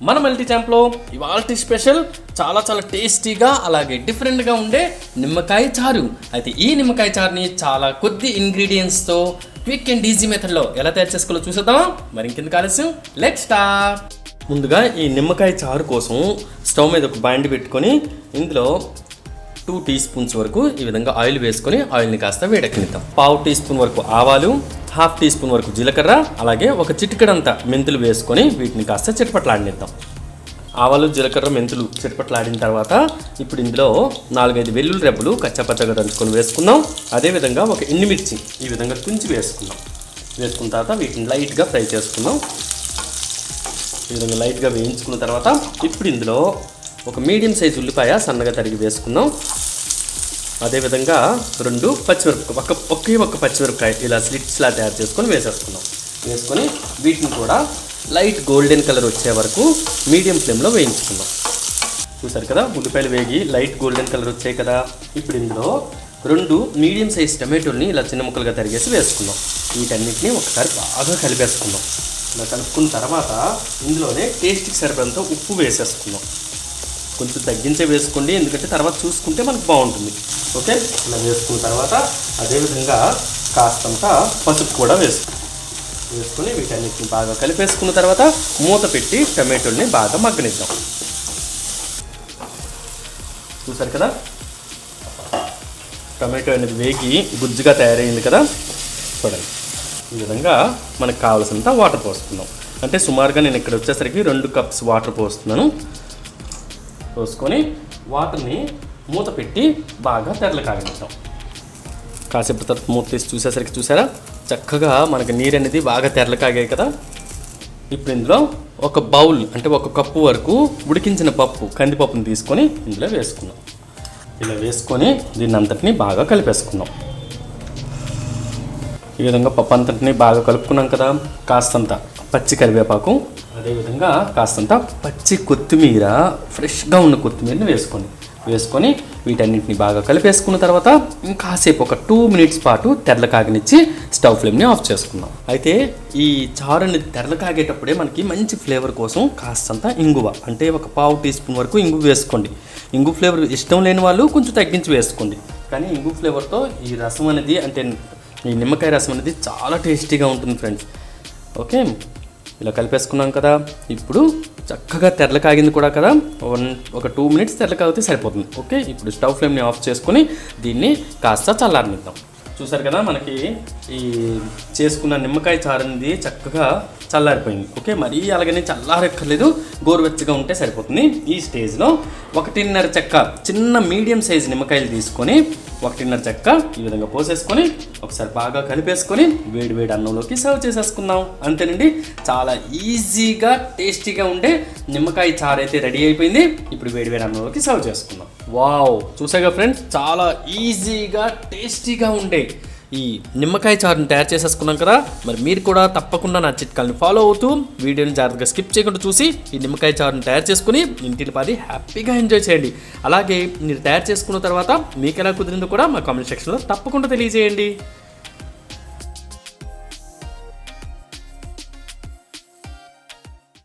మన మల్టీ ఛాంప్లో ఇవాళ స్పెషల్ చాలా చాలా టేస్టీగా అలాగే డిఫరెంట్గా ఉండే నిమ్మకాయ చారు. అయితే ఈ నిమ్మకాయ చారుని చాలా కొద్ది ఇంగ్రీడియంట్స్తో క్విక్ అండ్ ఈజీ మెథడ్లో ఎలా తయారు చేసుకోవాలో చూసేద్దాం మరి ఇంకెందుకు ఆలస్యం? లెట్ స్టార్ట్ ముందుగా ఈ నిమ్మకాయ చారు కోసం స్టవ్ మీద ఒక బాండి పెట్టుకొని ఇందులో టూ టీ స్పూన్స్ వరకు ఈ విధంగా ఆయిల్ వేసుకొని ఆయిల్ని కాస్త వేడెక్కనిద్దాం. పావు టీ స్పూన్ వరకు ఆవాలు హాఫ్ టీ స్పూన్ వరకు జీలకర్ర అలాగే ఒక చిటికడంత మెంతులు వేసుకొని వీటిని కాస్త చిటపట్లాడినిద్దాం. ఆవాలు జీలకర్ర మెంతులు చిటపట్లాడిన తర్వాత ఇప్పుడు ఇందులో నాలుగైదు వెల్లుల్లి రెబ్బలు కచ్చపచ్చగా దంచుకొని వేసుకుందాం. అదేవిధంగా ఒక ఎండుమిర్చి ఈ విధంగా తుంచి వేసుకుందాం. వేసుకున్న తర్వాత వీటిని లైట్గా ఫ్రై చేసుకుందాం. ఈ విధంగా లైట్గా వేయించుకున్న తర్వాత ఇప్పుడు ఇందులో ఒక మీడియం సైజ్ ఉల్లిపాయ సన్నగా తరిగి వేసుకుందాం అదేవిధంగా రెండు పచ్చిమిరపకాయ ఒక ఒకే ఒక్క పచ్చిమిరపకాయ ఇలా స్లిట్స్లా తయారు చేసుకొని వేసేసుకుందాం వేసుకొని వీటిని కూడా లైట్ గోల్డెన్ కలర్ వచ్చే వరకు మీడియం ఫ్లేమ్లో వేయించుకుందాం చూసారు కదా ఉల్లిపాయలు వేగి లైట్ గోల్డెన్ కలర్ వచ్చాయి కదా. ఇప్పుడు ఇందులో రెండు మీడియం సైజ్ టమాటోల్ని ఇలా చిన్న ముక్కలుగా తరిగేసి వేసుకుందాం వీటన్నిటిని ఒకసారి బాగా కలిపేసుకుందాం ఇలా కలుపుకున్న తర్వాత ఇందులోనే టేస్ట్కి సరిపడంత ఉప్పు వేసేసుకుందాం కొంచెం తగ్గించే వేసుకోండి. ఎందుకంటే తర్వాత చూసుకుంటే మనకు బాగుంటుంది. ఓకే? ఇలా వేసుకున్న తర్వాత అదేవిధంగా కాస్తంత పసుపు కూడా వేసుకుంటాం వేసుకొని వీటన్నిటిని బాగా కలిపేసుకున్న తర్వాత మూత పెట్టి టమాటోల్ని బాగా మగ్గనిద్దాం. చూసారు కదా? టమాటో అనేది వేగి గుజ్జుగా తయారైంది కదా? చూడండి. ఈ విధంగా మనకు కావాల్సినంత వాటర్ పోసుకుందాం అంటే సుమారుగా నేను ఇక్కడ వచ్చేసరికి రెండు కప్స్ వాటర్ పోస్తున్నాను. పోసుకొని వాటర్ని మూత పెట్టి బాగా తెరలు కాగనిద్దాం కాసేపు తర్వాత మూత తీసి చూసేసరికి చూసారా? చక్కగా మనకి నీరు అనేది బాగా తెరలు కాగాయి కదా? ఇప్పుడు ఇందులో ఒక బౌల్ అంటే ఒక కప్పు వరకు ఉడికించిన పప్పు కందిపప్పుని తీసుకొని ఇందులో వేసుకున్నాం. ఇలా వేసుకొని దీన్ని అంతటిని బాగా కలిపేసుకున్నాం. ఈ విధంగా పప్పు అంతటిని బాగా కలుపుకున్నాం కదా కాస్తంత. పచ్చి కరివేపాకు అదేవిధంగా కాస్తంత పచ్చి కొత్తిమీర ఫ్రెష్గా ఉన్న కొత్తిమీరని వేసుకోండి వేసుకొని వీటన్నింటిని బాగా కలిపేసుకున్న తర్వాత ఇంకాసేపు ఒక టూ మినిట్స్ పాటు తెరలు కాగనిచ్చి స్టవ్ ఫ్లేమ్ని ఆఫ్ చేసుకుందాం. అయితే ఈ చారుని తెరలు కాగేటప్పుడే మనకి మంచి ఫ్లేవర్ కోసం కాస్తంత ఇంగువ అంటే ఒక పావు టీ స్పూన్ వరకు ఇంగు వేసుకోండి. ఇంగు ఫ్లేవర్ ఇష్టం లేని వాళ్ళు కొంచెం తగ్గించి వేసుకోండి. కానీ ఇంగు ఫ్లేవర్తో ఈ రసం అనేది అంటే ఈ నిమ్మకాయ రసం అనేది చాలా టేస్టీగా ఉంటుంది ఫ్రెండ్స్. ఓకే? ఇలా కలిపేసుకున్నాం కదా. ఇప్పుడు చక్కగా తెరలు కాగింది కూడా కదా. వన్ ఒక టూ మినిట్స్ తెరలు కాగితే సరిపోతుంది. ఓకే? ఇప్పుడు స్టవ్ ఫ్లేమ్ని ఆఫ్ చేసుకుని దీన్ని కాస్త చల్లారనిద్దాం. చూసారు కదా మనకి ఈ చేసుకున్న నిమ్మకాయ చారు అనేది చక్కగా చల్లారిపోయింది. ఓకే మరీ అలాగనే చల్లారెక్కర్లేదు. గోరువెచ్చగా ఉంటే సరిపోతుంది. ఈ స్టేజ్లో ఒకటిన్నర చెక్క చిన్న మీడియం సైజ్ నిమ్మకాయలు తీసుకొని ఒకటిన్నర చెక్క ఈ విధంగా పోసేసుకొని ఒకసారి బాగా కలిపేసుకొని వేడి వేడి అన్నంలోకి సర్వ్ చేసేసుకుందాం. అంతేనండి. చాలా ఈజీగా టేస్టీగా ఉండే నిమ్మకాయ చారు అయితే రెడీ అయిపోయింది. ఇప్పుడు వేడి వేడి అన్నంలోకి సర్వ్ చేసుకుందాం. వావ్ చూసాగా ఫ్రెండ్స్? చాలా ఈజీగా టేస్టీగా ఉండే ఈ నిమ్మకాయ చారుని తయారు చేసేసుకున్నాం కదా మరి మీరు కూడా తప్పకుండా నా చిట్కాలని ఫాలో అవుతూ వీడియోని జాగ్రత్తగా స్కిప్ చేయకుండా చూసి ఈ నిమ్మకాయ చారుని తయారు చేసుకుని ఇంటిని పది హ్యాపీగా ఎంజాయ్ చేయండి. అలాగే మీరు తయారు చేసుకున్న తర్వాత మీకు ఎలా కుదిరిందో కూడా మా కామెంట్ సెక్షన్లో తప్పకుండా తెలియజేయండి.